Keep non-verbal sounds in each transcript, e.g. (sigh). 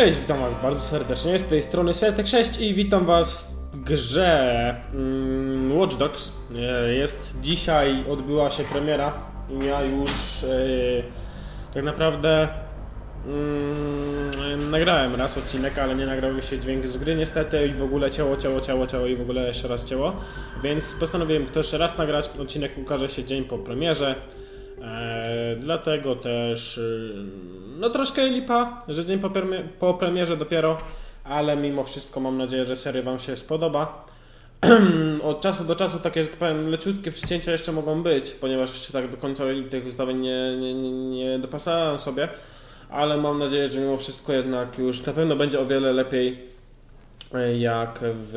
Cześć, witam was bardzo serdecznie, z tej strony Światek6 i witam was w grze mm, Watch Dogs. E, Jest dzisiaj, odbyła się premiera i ja już e, tak naprawdę mm, nagrałem raz odcinek, ale nie nagrał się dźwięk z gry niestety i w ogóle ciało, ciało, ciało, ciało i w ogóle jeszcze raz ciało, więc postanowiłem też raz nagrać, odcinek ukaże się dzień po premierze. E, dlatego też y, no troszkę lipa, że dzień po, premie- po premierze dopiero, ale mimo wszystko mam nadzieję, że seria Wam się spodoba. (clears throat) Od czasu do czasu takie, że tak powiem, leciutkie przycięcia jeszcze mogą być, ponieważ jeszcze tak do końca tych ustawień nie, nie, nie, nie dopasałem sobie, ale mam nadzieję, że mimo wszystko jednak już na pewno będzie o wiele lepiej e, jak w,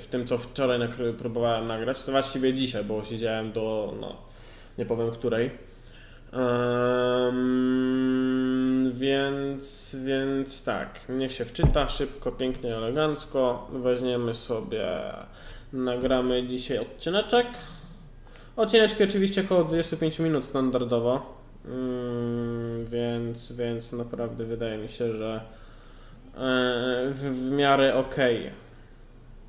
w tym, co wczoraj próbowałem nagrać. To właściwie dzisiaj, bo siedziałem do, no, nie powiem której. Ehm, więc, więc tak, niech się wczyta szybko, pięknie, elegancko. Weźmiemy sobie, nagramy dzisiaj odcineczek. Odcineczki oczywiście około 25 minut standardowo. Mm, więc, więc naprawdę wydaje mi się, że e, w, w miarę okej.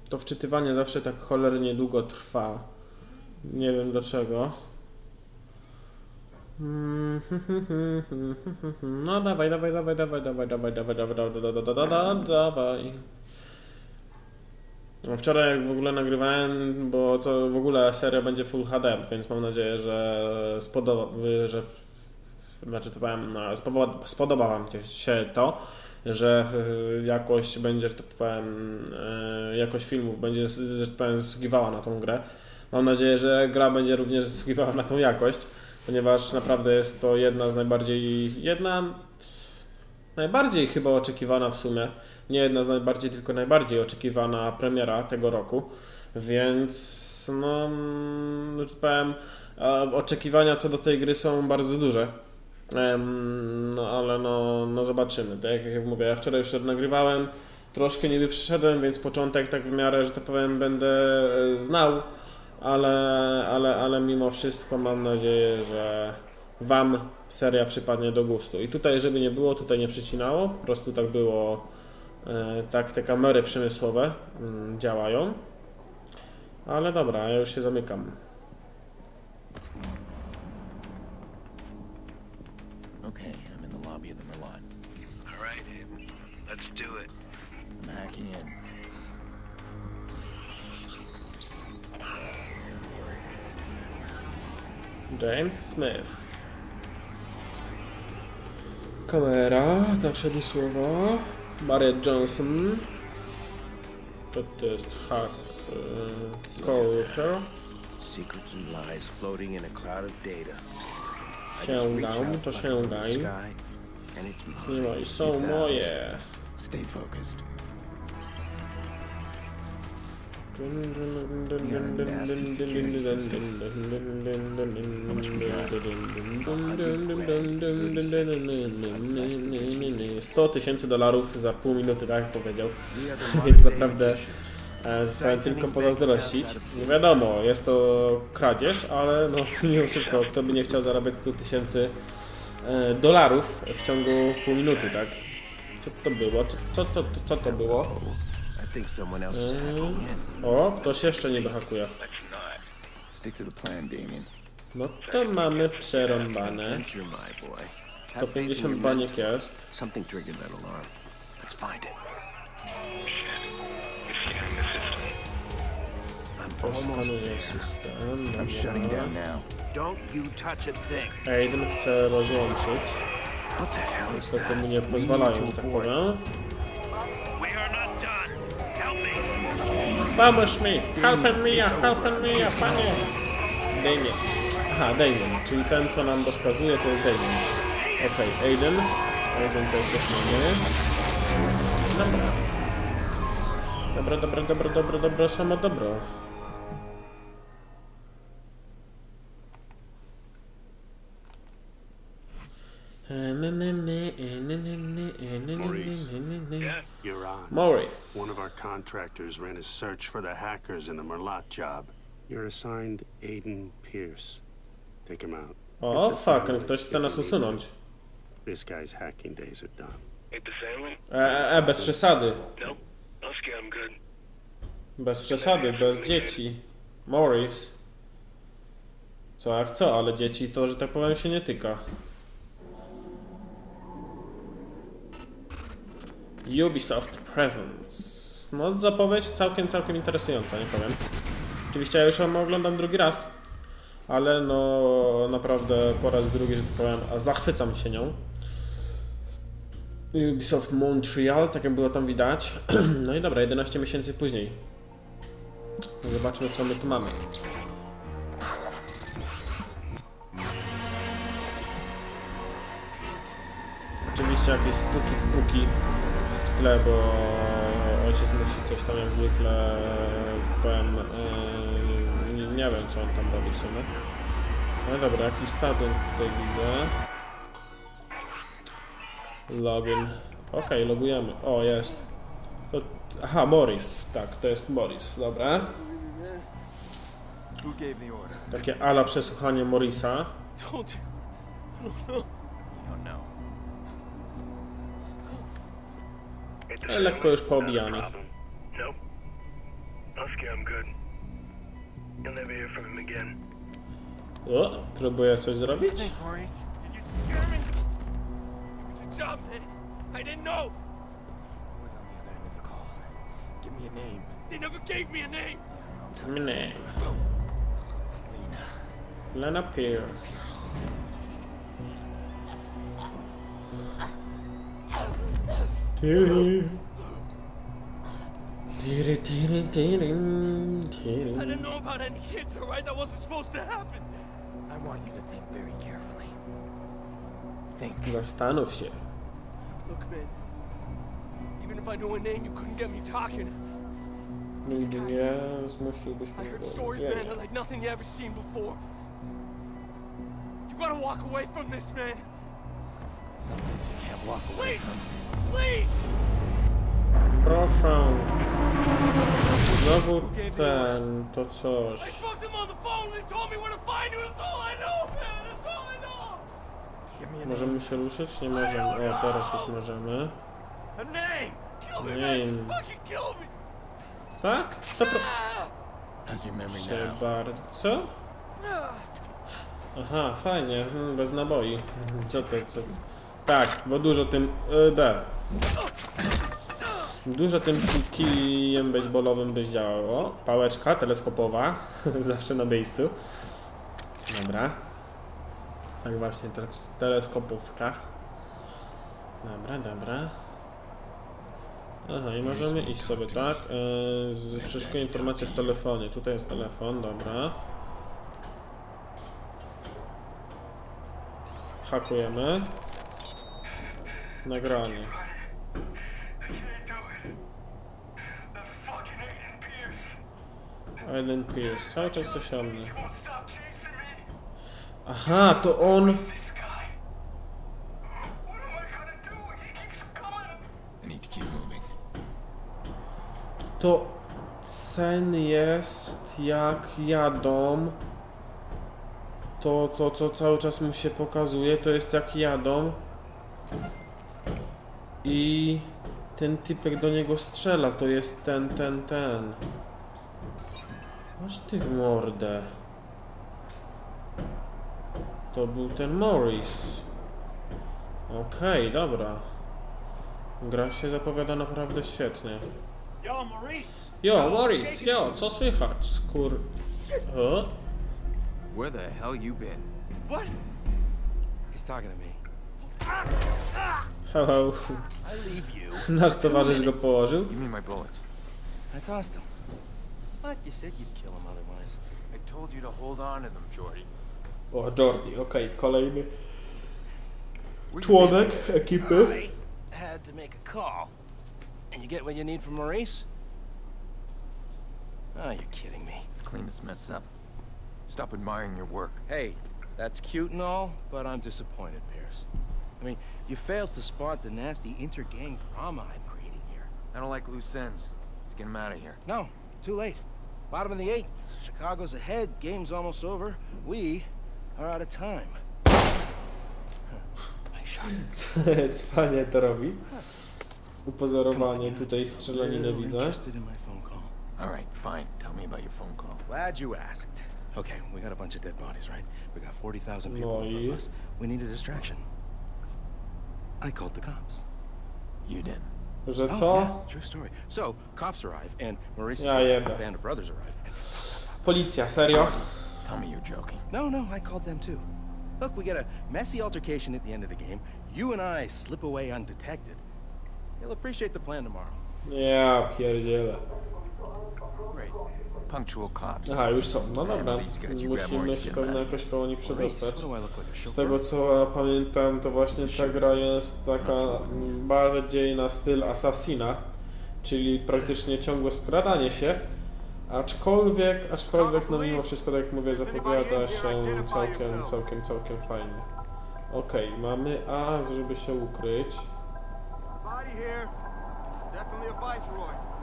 To wczytywanie zawsze tak cholernie długo trwa. Nie wiem dlaczego. No dawaj, dawaj, dawaj, dawaj, dawaj, dawaj, dawaj, dawaj, dawaj, dawaj, dawaj. No, Wczoraj jak w ogóle nagrywałem, bo to w ogóle seria będzie Full HD, więc mam nadzieję, że spodoba, że znaczy to powiem, no, spodoba, spodoba Wam się to, że y, jakość będzie, że tak powiem, y, jakość filmów będzie, że tak powiem, zasługiwała na tą grę. Mam nadzieję, że gra będzie również zasługiwała na tą jakość, ponieważ naprawdę jest to jedna z najbardziej, jedna, najbardziej chyba oczekiwana w sumie, nie jedna z najbardziej, tylko najbardziej oczekiwana premiera tego roku, więc no, mm, że tak powiem, oczekiwania co do tej gry są bardzo duże. No ale no, no zobaczymy. Tak jak mówię, ja wczoraj już nagrywałem, troszkę niby przyszedłem, więc początek tak w miarę, że tak powiem, będę e, znał, ale, ale, ale mimo wszystko mam nadzieję, że Wam seria przypadnie do gustu. I tutaj, żeby nie było, tutaj nie przycinało, po prostu tak było, e, tak te kamery przemysłowe mm, działają. Ale dobra, ja już się zamykam. James Smith. Kamera, tak czyli słowa. Barrett Johnson. To, to jest hack y, Secrets and lies floating in a cloud of data. Sięgam, to sięgaj. Nie ma, i są moje. Stay focused. Sto tysięcy dolarów za pół minuty, tak jak powiedział. (laughs) Więc naprawdę e, tylko pozazdrościć. No wiadomo, jest to kradzież, ale no (laughs) mimo wszystko, kto by nie chciał zarabiać 100 tysięcy e, dolarów w ciągu pół minuty, tak? Co to było? Co, co, co, co to było? Mm. O, ktoś jeszcze nie dohakuje. No to mamy przerąbane. To 50 baniek jest. Oskanuję system. No. Aiden chce rozłączyć. Niestety mu nie pozwalają, tak powiem. Pomóż mi! Helpen me, helpen me, panie! Damien. Aha, Damien, czyli ten, co nam rozkazuje, to jest Damien. Okej, Aiden. Aiden też też mamy. Dobra. Dobra, dobra, dobra, dobra, dobra, samo dobro. Yeah, you're on. Morris. One of our contractors ran a search for the hackers in the Merlot job. You're assigned Aiden Pierce. Take him out. O, fuck, ktoś chce nas usunąć. This guy's hacking days are done. Ain't the family? E, e, e, bez przesady. Nope. I'm good. Bez przesady, bez dzieci. Morris. Co jak co, ale dzieci to, że tak powiem, się nie tyka. Ubisoft Presents. No, zapowiedź całkiem, całkiem interesująca, nie powiem. Oczywiście ja już oglądam drugi raz, ale no naprawdę po raz drugi, że tak powiem, zachwycam się nią. Ubisoft Montreal, tak jak było tam widać. (clears throat) No i dobra, 11 miesięcy później. Zobaczmy, co my tu mamy. Oczywiście jakieś stuki, puki tle, bo ojciec musi coś tam jak zwykle, powiem, yy, nie, nie wiem, co on tam robi w sumie. No dobra, jakiś stadion tutaj widzę. Login. Okej, logujemy. O, jest. To, aha, Morris. Tak, to jest Morris. Dobra. Takie ala przesłuchanie. You don't Ain't the E, lekko już poobijany. problem. Nope. Husky, I'm good. You'll never hear from him again. O, próbuję coś zrobić. Maurice? Did you scare me? It was a job, man. I didn't know. Who was on the other end of the call? Give me a name. They never gave me a name. Mnie. Lena. Lena Pierce. I didn't know about any kids, alright? That wasn't supposed to happen. I want you to think very carefully. Think. Zastanów się. Look, man. Even if I knew a name, you couldn't get me talking. Nigdy nie zmusiłbyś I heard stories, man, like nothing you ever seen before. You gotta walk away from this, man. Some things you can't walk away Please! from. Please! Proszę. Znowu ten, to coś. I spoke to them on the phone. They told me where to find you. That's all I know, man. That's all I know. Give me a name. Możemy się ruszyć? Nie możemy. O, teraz już możemy. Me. Tak? To pro... Ah! Proszę bardzo. Ah! Aha, fajnie, hmm, bez naboi. Co to, co to? Tak, bo dużo tym... y, B. Dużo tym ki- kijem baseballowym byś działało. Pałeczka teleskopowa, (laughs) zawsze na miejscu. Dobra. Tak właśnie, teleskopówka. Dobra, dobra. Aha, i możemy iść sobie, tak? Yy, z- przeszukuję informacje w telefonie. Tutaj jest telefon, dobra. Hakujemy. Nagranie. Aiden Pierce, cały czas coś o mnie. Aha, to on... To sen jest jak jadą. To, to co cały czas mu się pokazuje, to jest jak jadą. I ten typek do niego strzela, to jest ten, ten, ten. Masz ty w mordę. To był ten Morris. Okej, dobra. Gra się zapowiada naprawdę świetnie. Yo, Maurice. Jo, Morris, jo, co słychać? Skur... O, Where the hell you been? What? He's talking to me. Hello. I leave you. Nasz towarzysz go położył. Give me my bullets. I tossed him. But you said you'd kill him otherwise. I told you to hold on to them, Jordy. O, Jordi, okej, kolejny Where you członek ekipy. I had to make a call. And you get what you need from Maurice? Oh, you're kidding me. Let's clean this mess up. Stop admiring your work. Hey, that's cute and all, but I'm disappointed, Pierce. I mean, you failed to spot the nasty inter-gang drama I'm creating here. I don't like loose ends. Let's get him out of here. No, too late. Bottom of the eighth. Chicago's ahead. Game's almost over. We are out of time. Huh, nice shot. (laughs) Cwanie to robi. Upozorowanie tutaj strzelaniny Little widzę. Interested in my phone call? All right, fine. Tell me about your phone call. Glad you asked. Okay, we got a bunch of dead bodies, right? We got 40,000 people No i- above us. We need a distraction. I called the cops. You did. Że Oh, co? yeah, true story. So, cops arrive, and Maurice's Ja jebę. band of brothers arrive. And Policja, serio? Tell me you're joking. no, no, I called them too. Look, we get a messy altercation at the end of the game. You and I slip away undetected. You'll appreciate the plan tomorrow. Yeah, pierdzielę. Aha, już są. No dobra. Musimy się pewnie jakoś koło nich przedostać. Z tego co pamiętam, to właśnie ta gra jest taka bardziej na styl Assassina, czyli praktycznie ciągłe skradanie się, aczkolwiek, aczkolwiek no mimo wszystko, tak jak mówię, zapowiada się całkiem, całkiem, całkiem fajnie. Okej, mamy A, żeby się ukryć. Body here. Definitely a viceroy.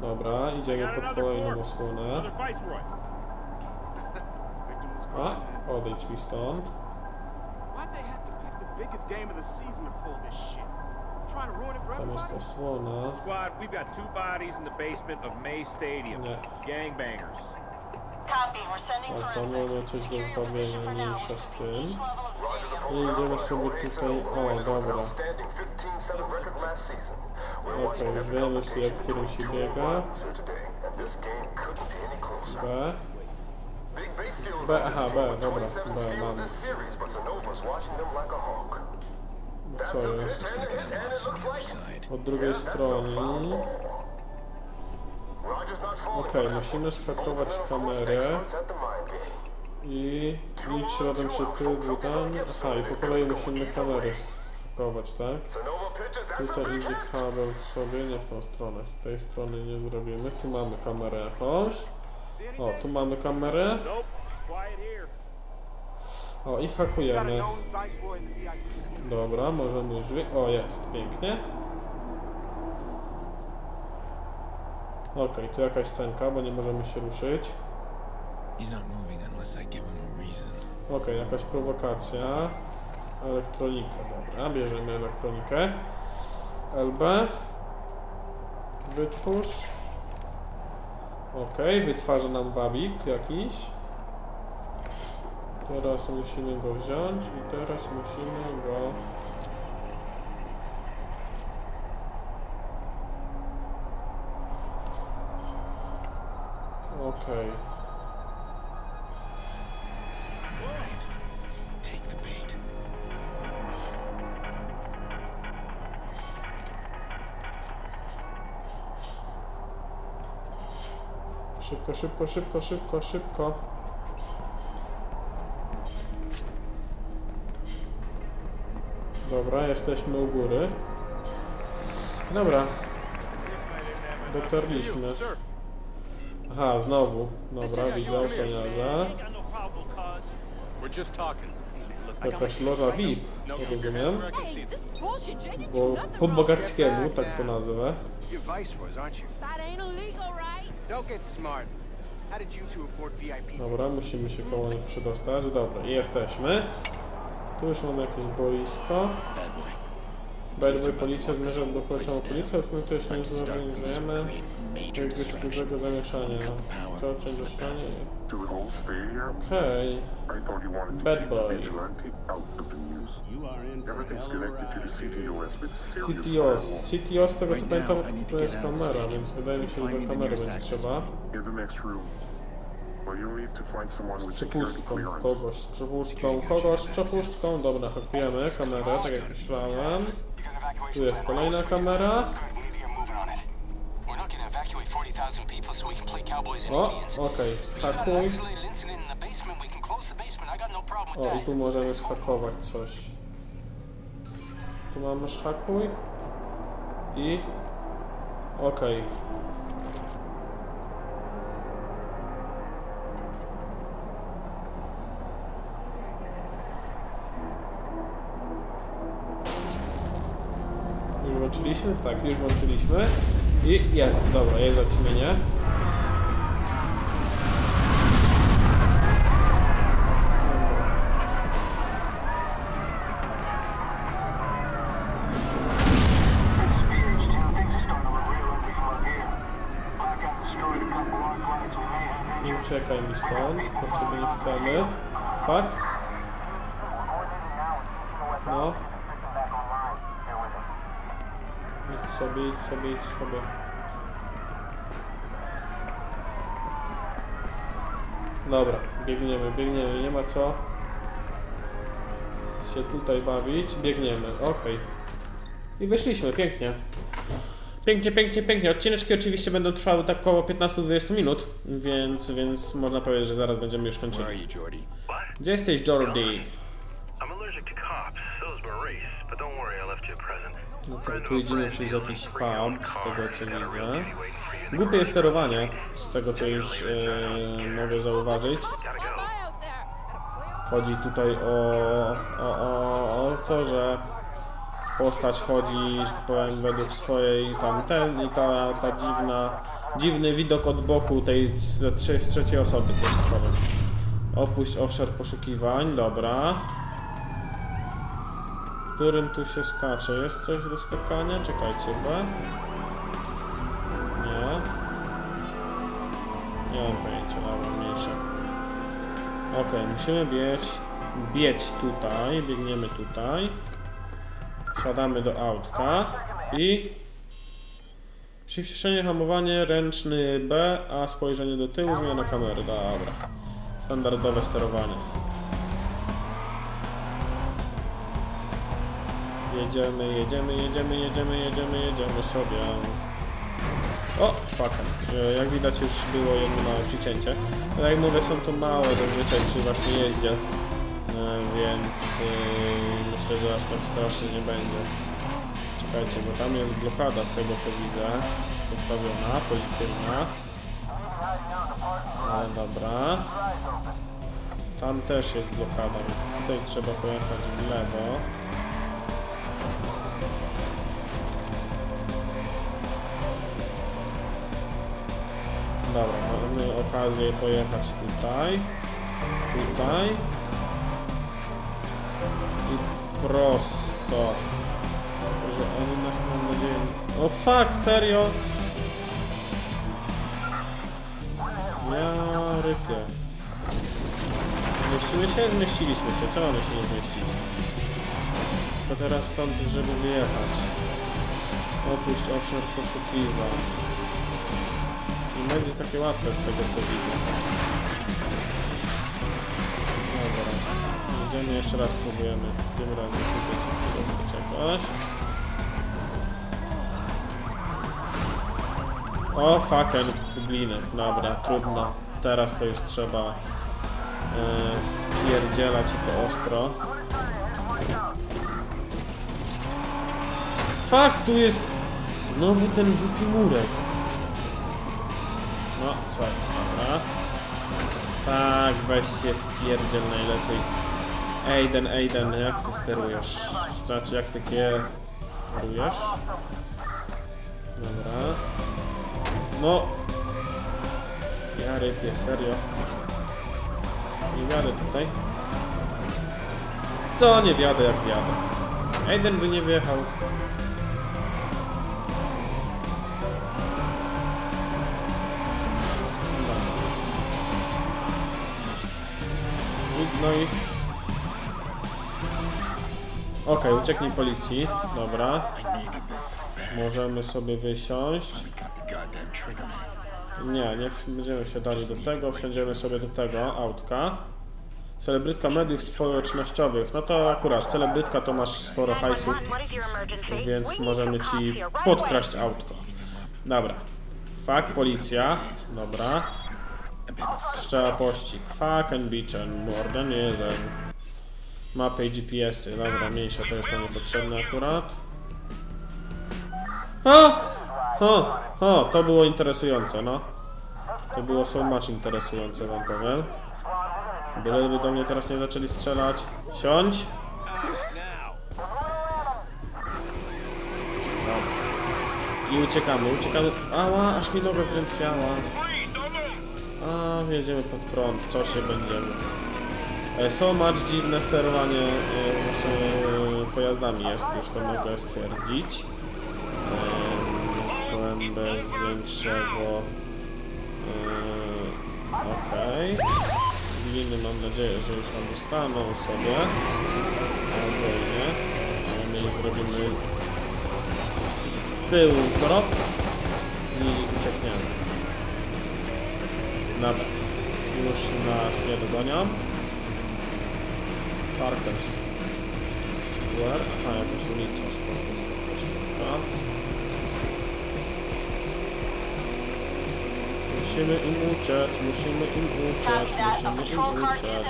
Dobra, idziemy pod kolejną osłonę. A, gone. (laughs) odejdź mi stąd. Why'd they have to pick the biggest game of the season to pull this shit? Trying to ruin it for Tam jest osłona. Squad, we've got two bodies in the basement of May Stadium. Yeah. Gangbangers. Copy, we're sending A tam mamy coś do zwabienia, mniejsza z tym. I idziemy sobie tutaj, o dobra. Okej, już wiemy jak w którym się biega. B. B, aha, B, dobra, B mamy. Co jest? Od drugiej strony. Okej, musimy schakować kamerę. I idź środem przepływu tam. Aha, i po kolei musimy kamerę schakować, tak? Tutaj idzie kabel sobie, nie w tą stronę. Z tej strony nie zrobimy. Tu mamy kamerę jakąś. O, tu mamy kamerę. O, i hakujemy. Dobra, możemy już... O, jest, pięknie. Okej, tu jakaś scenka, bo nie możemy się ruszyć. Okej, jakaś prowokacja. Elektronika, dobra, bierzemy elektronikę. LB. Wytwórz. Okej, wytwarza nam wabik jakiś. Teraz musimy go wziąć i teraz musimy go... Szybko, szybko, szybko, szybko, szybko. Dobra, jesteśmy u góry. Dobra. Dotarliśmy. Aha, znowu. Dobra, widzę ochroniarza. Jakaś loża VIP, rozumiem. Bo po bogackiemu, tak to nazwę. You're viceroys, aren't you? That ain't illegal, right? Don't get smart. How did you two afford VIP? Dobra, musimy się koło nich przedostać. Dobra, jesteśmy. Tu już mamy jakieś boisko. Bad boy. Bad Boy policja zmierza do policję, w którym to się nie zorganizujemy. Jakiegoś dużego zamieszania. Co, whole stadium? Okej. I thought CTOS, CTOS. z tego co pamiętam, to jest kamera, więc wydaje mi się, że do kamery będzie trzeba. point. In the next room. But you'll need to find someone Z with security przepustką, clearance. kogoś z przepustką, kogoś z przepustką. Dobra, hakujemy kamerę, tak jak myślałem. Tu jest kolejna kamera. Got no problem with O, i tu możemy schakować coś. Tu mamy schakuj. I... Okej. Już włączyliśmy? Tak, już włączyliśmy. I jest, dobra, jest zaćmienie. Nie uciekaj mi stąd, bo ciebie nie chcemy. Fuck. No, sobie, idź sobie, idź sobie. Dobra, biegniemy, biegniemy, nie ma co się tutaj bawić. Biegniemy, okej. I wyszliśmy, pięknie. Pięknie, pięknie, pięknie. Odcineczki oczywiście będą trwały tak około 15-20 minut, więc, więc można powiedzieć, że zaraz będziemy już kończyli. Gdzie jesteś, Jordi? I'm allergic to cops. So is Maurice. But don't worry, Tu idziemy przez jakiś pub, z tego co widzę. Głupie sterowanie, z tego co już e, mogę zauważyć. Chodzi tutaj o, o, o, o to, że postać chodzi, że tak powiem, według swojej tam ten i ta, ta dziwna, dziwny widok od boku tej z, z trzeciej osoby. Opuść obszar poszukiwań, dobra. Którym tu się skacze? Jest coś do skakania? Czekajcie, B. Nie. Nie mam pojęcia, dobra, mniejsza. Okej, musimy biec, biec tutaj, biegniemy tutaj. Wsiadamy do autka i przyspieszenie, hamowanie, ręczny B, a spojrzenie do tyłu, zmiana kamery, dobra. Standardowe sterowanie. Jedziemy, jedziemy, jedziemy, jedziemy, jedziemy, jedziemy sobie. O, fucking. E, Jak widać już było jedno małe przycięcie. Ale jak mówię, są to małe zazwyczaj przy właśnie jeździe. E, Więc e, myślę, że aż tak strasznie nie będzie. Czekajcie, bo tam jest blokada z tego co widzę. Postawiona, policyjna. Ale dobra. Tam też jest blokada, więc tutaj trzeba pojechać w lewo. Dobra, mamy okazję pojechać tutaj, tutaj i prosto. Że oni nas mam nadzieję... O fuck, serio? Ja rypię. Zmieściły się? Zmieściliśmy się. Co mamy się nie zmieścić? To teraz stąd, żeby wyjechać. Opuść obszar poszukiwań. Będzie takie łatwe z tego co widzę. Dobra. Idziemy jeszcze raz próbujemy. Tym razem tutaj się przedostać jakoś. O fucking gliny. Dobra, trudno. Teraz to już trzeba e, spierdzielać i to ostro. Fuck, tu jest znowu ten głupi murek. No, co jest. Tak, weź się wpierdziel najlepiej. Aiden, Aiden, jak ty sterujesz? Znaczy, jak ty kierujesz? Dobra. No. Ja rypię, serio. Nie wiadę tutaj. Co nie wiadę, jak wiadę. Aiden by nie wjechał. No i... Okej, ucieknij policji. Dobra. Możemy sobie wysiąść. Nie, nie będziemy wsiadali do tego, wsiądziemy sobie do tego autka. Celebrytka mediów społecznościowych. No to akurat, celebrytka to masz sporo hajsów, więc możemy ci podkraść autko. Dobra. Fuck, policja. Dobra. Strzela pościg. Fuck and beachen. Morden jeżen. Mapy i GPS-y. Dobra, mniejsza to jest nam niepotrzebne akurat. O! O! O! To było interesujące, no. To było so much interesujące, wam powiem. Byleby do mnie teraz nie zaczęli strzelać. Siądź! I uciekamy, uciekamy. Ała, aż mi noga zdrętwiała. A, jedziemy pod prąd, co się będziemy. E, So much dziwne sterowanie e, e, pojazdami jest, już to mogę stwierdzić. Byłem bez większego Okej. Gliny mam nadzieję, że już nam dostaną sobie. Albo nie. Ale my zrobimy z tyłu zwrot i uciekniemy. Dobra. Już nas nie dogonią. Parkiem Square. Aha, jakaś ulica. Spoko, spoko, spoko. Musimy im uciec, musimy im uciec, musimy im uciec.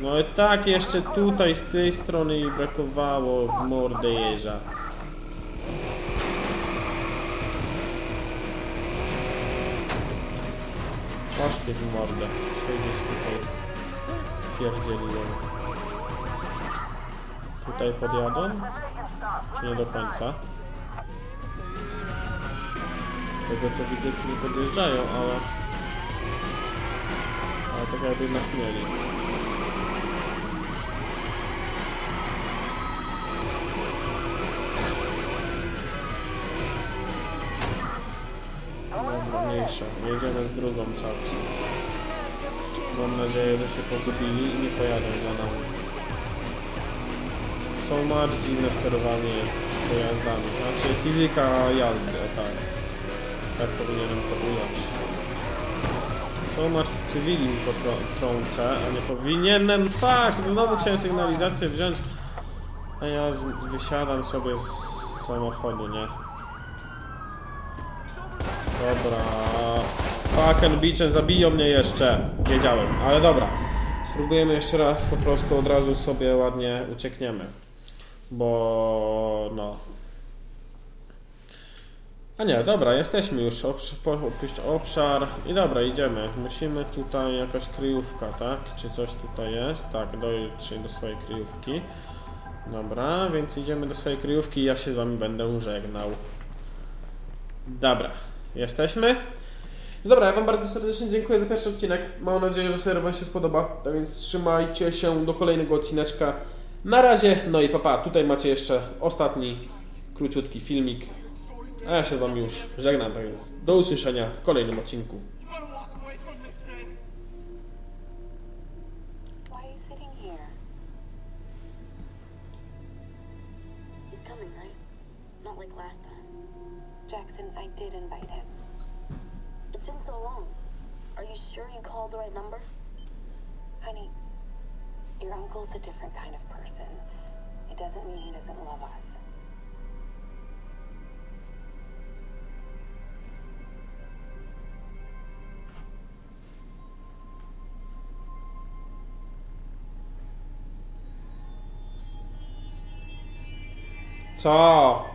No i tak jeszcze tutaj z tej strony brakowało w mordę jeża. Poszli w mordę. Siedzieć tutaj. Pierdzieliłem. Tutaj podjadą? Czy nie do końca? Z tego co widzę, tu nie podjeżdżają, ale... Ale tak jakby nas mieli. Dobra, mniejsza. Jedziemy w drugą całość. Mam nadzieję, że się pogubili i nie pojadą za nami. So much dziwne sterowanie jest z pojazdami. Znaczy fizyka jazdy, tak. Tak powinienem to ująć. So much cywili potrącę, a nie powinienem... Fakt! Znowu chciałem sygnalizację wziąć, a ja z- wysiadam sobie z samochodu, nie? Dobra. Fucking bitchen, zabiją mnie jeszcze. Wiedziałem, ale dobra. Spróbujemy jeszcze raz, po prostu od razu sobie ładnie uciekniemy. Bo no. A nie, dobra, jesteśmy już. Opuść obszar. I dobra, idziemy. Musimy tutaj jakaś kryjówka, tak? Czy coś tutaj jest? Tak, dojdź do swojej kryjówki. Dobra, więc idziemy do swojej kryjówki i ja się z wami będę żegnał. Dobra, jesteśmy. Dobra, ja wam bardzo serdecznie dziękuję za pierwszy odcinek. Mam nadzieję, że seria wam się spodoba. Tak więc trzymajcie się do kolejnego odcineczka. Na razie, no i papa, tutaj macie jeszcze ostatni, króciutki filmik. A ja się z wami już żegnam, tak więc do usłyszenia w kolejnym odcinku. Number? Honey, your uncle's a different kind of person. It doesn't mean he doesn't love us. Co?